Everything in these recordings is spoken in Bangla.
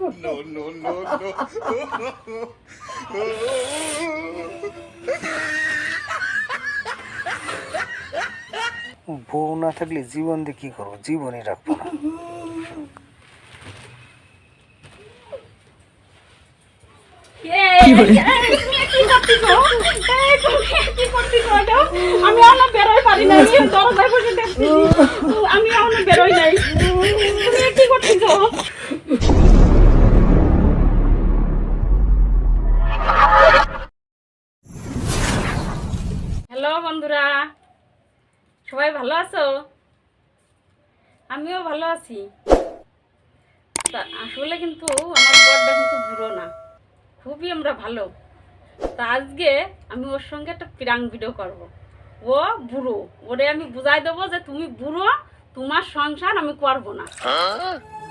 No, no, no, no. বউ না থাকলে জীবন দিয়ে কি করব? জীবনই রাখব না। আমি এখনও বেরোই পারি না আমি দরজায় বসে দেখছি। আমি এখনও বেরোই নাই। তুমি কি করতেছ? বন্ধুরা? সবাই ভালো আছো? আমিও ভালো আছি। আসলে কিন্তু আমার বরটা কিন্তু বুড়ো না। খুবই আমরা ভালো। তা আজকে আমি ওর সঙ্গে একটা প্রাং ভিডিও করব। ও বুড়ো। ওরে আমি বুঝাই দেবো যে তুমি বুড়ো, তোমার সংসার আমি করব না।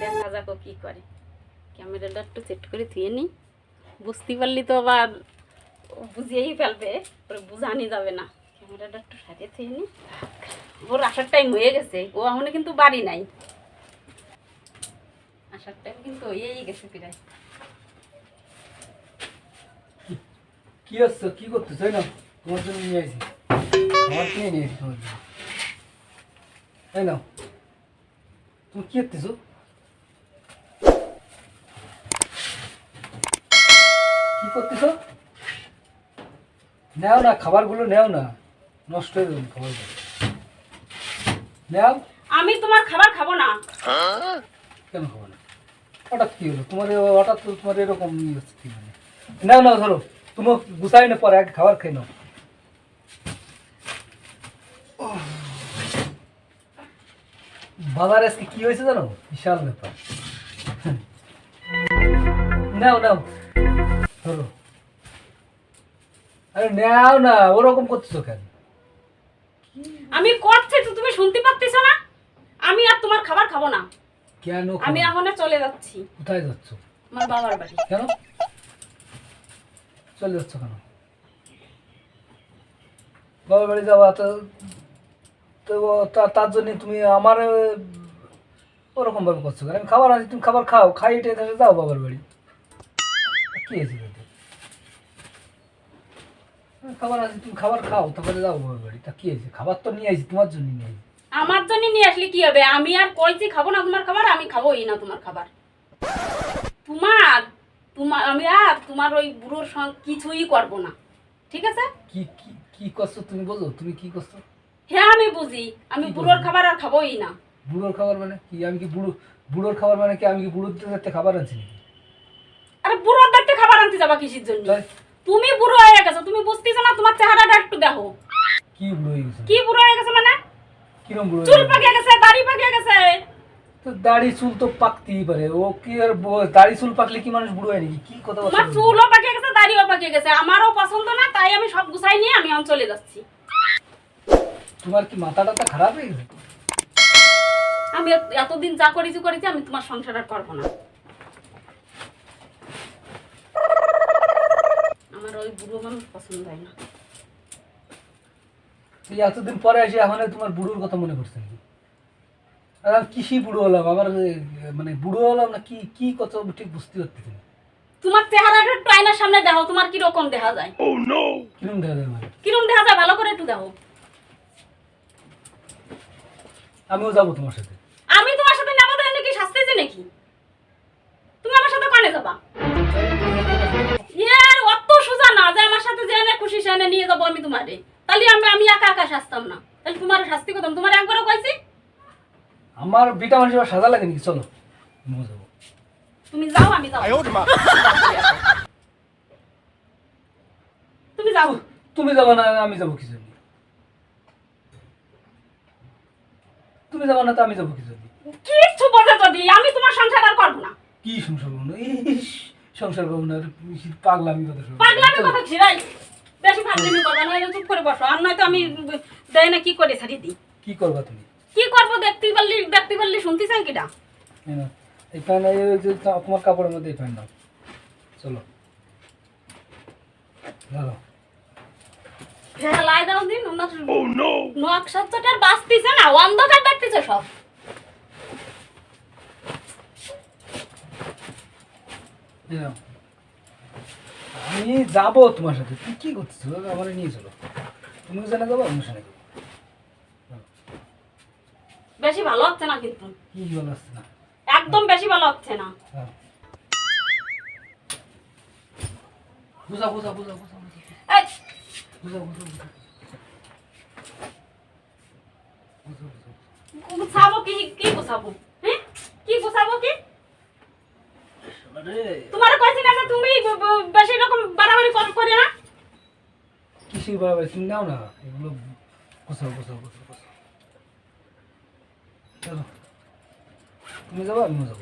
দেখা যাক কি করে। ক্যামেরাটা একটু সেট করে ধুয়ে নি বুঝতে পারলি তো আবার বুঝিয়েই ফেলবে বুঝানি যাবে না। ওর আসার টাইম হয়ে গেছে। ও কিন্তু বাড়ি নাই। আসার টাইম কিন্তু হয়েই গেছে প্রায়। কি হচ্ছে? কি করতেছ? না তোমার জন্য নিয়ে আসি নিয়ে আসি তোমার জন্য? না তুমি কি করতেছো? কি করতেছো? নেও না, খাবারগুলো নেও না। নষ্ট হয়ে যাবে খাবারগুলো নেও আমি তোমার খাবার খাব না। কেন খাব না? হঠাৎ কি হলো? তোমার হঠাৎ তো তোমার এরকম কি মানে? নাও নাও ধরো তুমি গুছাই না পরে আগে খাবার খেয়ে নাও। বাজারে আজকে কি হয়েছে জানো? বিশাল ব্যাপার। নাও নাও ধরো। আরে নাও না ওরকম করতেছো কেন? আমি করছি তো তুমি শুনতে পাচ্ছিস না? আমি আর তোমার খাবার খাব না। কেন আমি এখন চলে যাচ্ছি। কোথায় যাচ্ছ? আমার বাবার বাড়ি। কেন? চলে যাচ্ছ কেন? বাবার বাড়ি যাওয়া তো তো তা- তার জন্য তুমি আমার ওরকম ভাবে করছ আমি খাবার আছে তুমি খাবার খাও খাই এটা যাও বাবার বাড়ি। কি তাতে? খাবার আছে তুমি খাবার খাও তারপরে যাও বাবার বাড়ি। তা কি হয়েছে? খাবার তো নিয়ে আসি তোমার জন্য নিয়ে আসি আমার জন্য নিয়ে আসলে কি হবে? আমি আর কইছি খাব না তোমার খাবার আমি খাবোই না তোমার খাবার। তোমার তোমার আমি আর তোমার ওই বুড়োর সঙ্গে কিছুই করব না। ঠিক আছে? কি কি কি করছ তুমি বোঝো তুমি কি করছ? হ্যাঁ আমি বুঝি। আমি বুড়োর খাবার আর খাবোই না। বুড়োর খাবার মানে কি? আমি কি বুড়ো বুড়োর খাবার মানে কি? আমি কি বুড়োর দেখতে খাবার আনছি আরে বুড়োর দেখতে খাবার আনতে যাবা কিসের জন্য? তুমি বুড়ো হয়ে গেছো তুমি বুঝতেছো না তোমার চেহারাটা একটু দেখো। কি বুড়ো হয়ে গেছে? কি বুড়ো হয়ে গেছে মানে? কিরম বুড়ো চুল? পাকে গেছে দাড়ি পাকে গেছে। তো দাড়ি চুল তো পাকতেই পারে ও কি আর দাড়ি চুল পাকলে কি মানুষ বুড়ো হয় নাকি? কি কথা বলছো? তোমার চুলও পাকে গেছে দাড়িও পাকে গেছে আমারও পছন্দ না তাই আমি সব গুছাই নিয়ে আমি চলে যাচ্ছি। তোমার কি মাথাটা তো খারাপ হয়ে গেছে? আমি এত- এতদিন যা করেছি করেছি আমি তোমার সংসার আর করব না আমার ওই বুড়ো মানুষ পছন্দ হয় না। এই এতদিন পরে এসে এখন তোমার বুড়োর কথা মনে নাকি? আর কিসি বুড়ো হলাম? আমার এ, মানে বুড়ো হলাম না কি কি কথা ঠিক বুঝতে পারতেছি না। তোমার চেহারাটা একটু আয়নার সামনে দেখো তোমার কি রকম দেখা যায়। কিরম দেখা যায় মানে? কিরম দেখা যায়? ভালো করে একটু দেখো। আমিও যাব তোমার সাথে। তোমারে। তাহলে আমি আমি একা একা শাস্তাম না। তাহলে তোমার শাস্তি করতাম। তোমার একবারও কইছি? আমার বিটা মানুষ সাজা লাগে নাকি চলো যাব তুমি যাও আমি যাও তুমি যাও। তুমি যাব না আমি যাব কি জন্য? তুমি যাব না তো আমি যাব কি জন্য? কিচ্ছু বোঝে যদি আমি তোমার সংসার আর করব না। কি সংসার করব না? সংসার করব না। পাগলামি কথা পাগলামি কথা ছিড়াই বেশি ফাজলামি করবা না চুপ করে বসো। আর নয়তো আমি দেয় না কি করে ছাড়িয়ে দিই? কি করবা তুমি? কি করব দেখতে পারলি দেখতে পারলি শুনতে চাই কিটা এই নাও, এই যে তোমার কাপড়ের মধ্যে এই প্যান্ট নাও চলো। ধরো ফেলাই দাও দিন ওনার নকশার বাঁচতেছে না অন্ধকার দেখতেছে সব। এই নাও। আমি যাব তোমার সাথে। তুই কি করছিস? আমার নিয়ে চলো। তুমি যাব বেশি ভালো হচ্ছে না কিন্তু। কি বলা আসছে না? একদম বেশি ভালো হচ্ছে না। হ্যাঁ। বুঝা বুঝা বুঝা বুঝা বুঝা। বুঝা বুঝা গুছাবো কি? কি গুছাবো? হ্যাঁ? কি গুছাবো কি? তোমার কইছি না যে তুমি ব- ব- বেশি রকম বাড়াবাড়ি কর করে না বাবা তুমি নাও না এগুলো গোছাও গোছাও গোছাও গোছাও চলো। তুমি যাব আমিও যাব।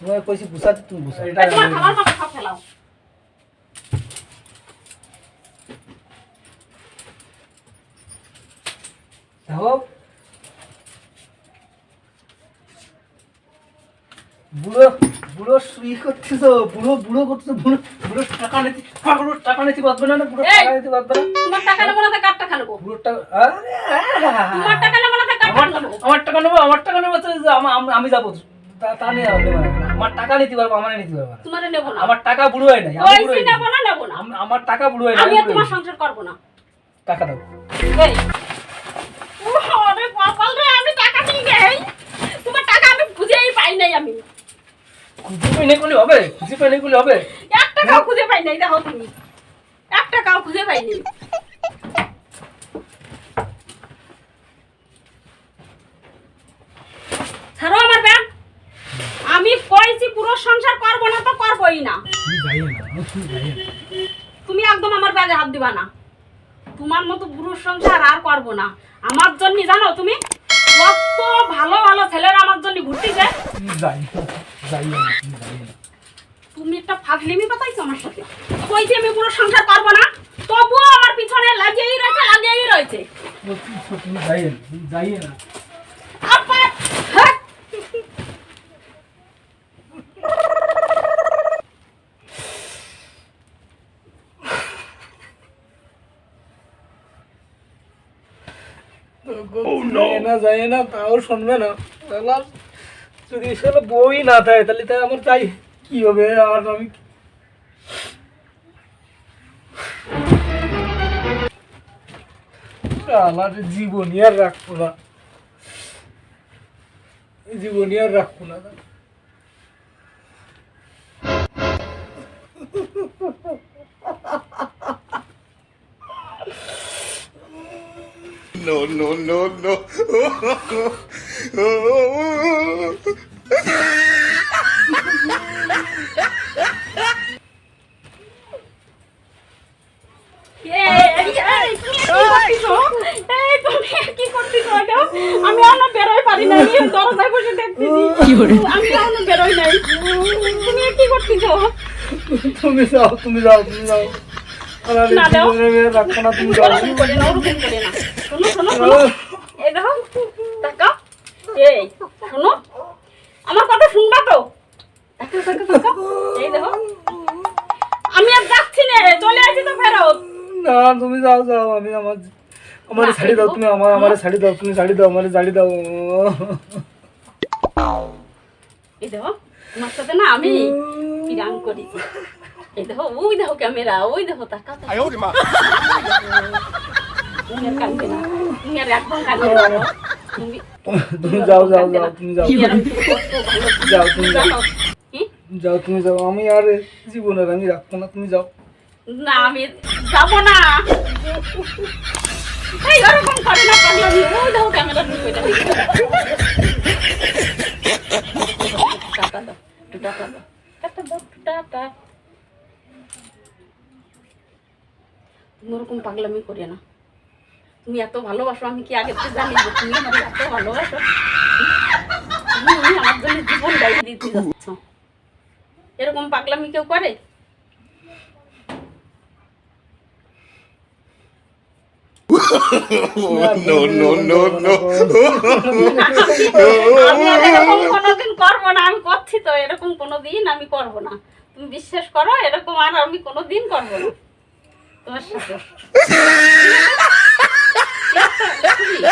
তোমার কইছি গুছাতে তুমি গুছাও এটা তোমার খাবার মাথা সব ফেলাও দেখো বুড়ো বুড়ো ই করতেছো বুড়ো বুড়ো করতেছো বুড়ো বুড়ো টাকা নিতে বুড়ো টাকা নিতে পারবে না বুড়ো টাকা নিতে পারবে না। তোমার টাকা নেব না তো কার টাকা নেব? বুড়ো টাকা তোমার টাকা নেব না তো কার টাকা নেব? আমার টাকা নেব আমার টাকা নেব আমা- যাব তা- নিয়ে আমার টাকা নিতে পারব আমার নিতে পারব তোমারে নেব না। আমার টাকা বুড়ো হয় নাই আমি বুড়ো। নেব না নেব না। আমার টাকা বুড়ো হয় আমি তোমার সংসার করব না। টাকা দাও। এই! আরে কপাল রে আমি টাকা নিয়ে তোমার টাকা আমি খুঁজেই পাই নাই আমি। খুঁজে পেলে করলে হবে? খুঁজে পেলে করলে হবে? এক টাকাও খুঁজে পাই নাই দেখো তুমি। এক টাকাও খুঁজে পাইনি ছাড়ো আমার ব্যাগ। আমি কইছি পুরো সংসার করব না তো করবোই না। তুমি একদম আমার ব্যাগে হাত দিবা না। তোমার মতো পুরুষ সংসার আর করব না। আমার জন্য জানো তুমি কত ভালো ভালো ছেলেরা আমার জন্য ঘুরতেছে। তুমি যাই না তুমি যাই না তুমি একটা ফাগলিমি পাতাইছো আমার সাথে কইছি আমি পুরো সংসার করব না তবুও আমার পিছনে লাগিয়েই রয়েছে লাগিয়েই রয়েছে তুমি তুমি না তুমি যাই না হ্যাঁ না যায় না তাও শুনবে না যদি সেটা বই না থাকে তাহলে তাই আমার তাই কি হবে? আর আমি আমার আর রাখব না। জীবনই আর রাখব না। No, no, no, no. আমি এখনও বেরোই পারি নাই দরজায় বসে দেখতেছি আমি এখনও বেরোই নাই তুমি কি করতেছো তুমি যাও তুমি যাও। তুমি যাও না তুমি যাও। করে না ওরকম করে না শোনো শোনো শোনো দেখো তাকাও এই শোনো আমার কথা শুনবা তো। এই দেখো আমি আর যাচ্ছি না চলে আসি তো ফেরত। না তুমি যাও যাও আমি আমার আমার শাড়ি দাও তুমি আমার আমার শাড়ি দাও তুমি শাড়ি দাও আমার শাড়ি দাও। এই দেখো তোমার সাথে না আমি পিরাং করেছি। এই দেখো ওই দেখো ক্যামেরা ওই দেখো তাকাও। তুমি যাও যাও তুমি যাও যাও তুমি যাও যাও তুমি যাও আমি আর রাখব না তুমি যাও না আমি যাব না ক্যামেরা ওরকম পাগলামি করি না তুমি এত ভালোবাসো আমি কি আগে জানি যে তুমি এত ভালোবাসো? তুমি আমার জন্য জীবন গাই দিতে যাচ্ছ। এরকম পাগলামি কেউ করে? No, no, no, no. আমি এরকম কোনোদিন করব না আমি করছি তো এরকম কোনোদিন আমি করব না। তুমি বিশ্বাস করো এরকম আর আমি কোনোদিন করব না। তোমার সাথে। thú vị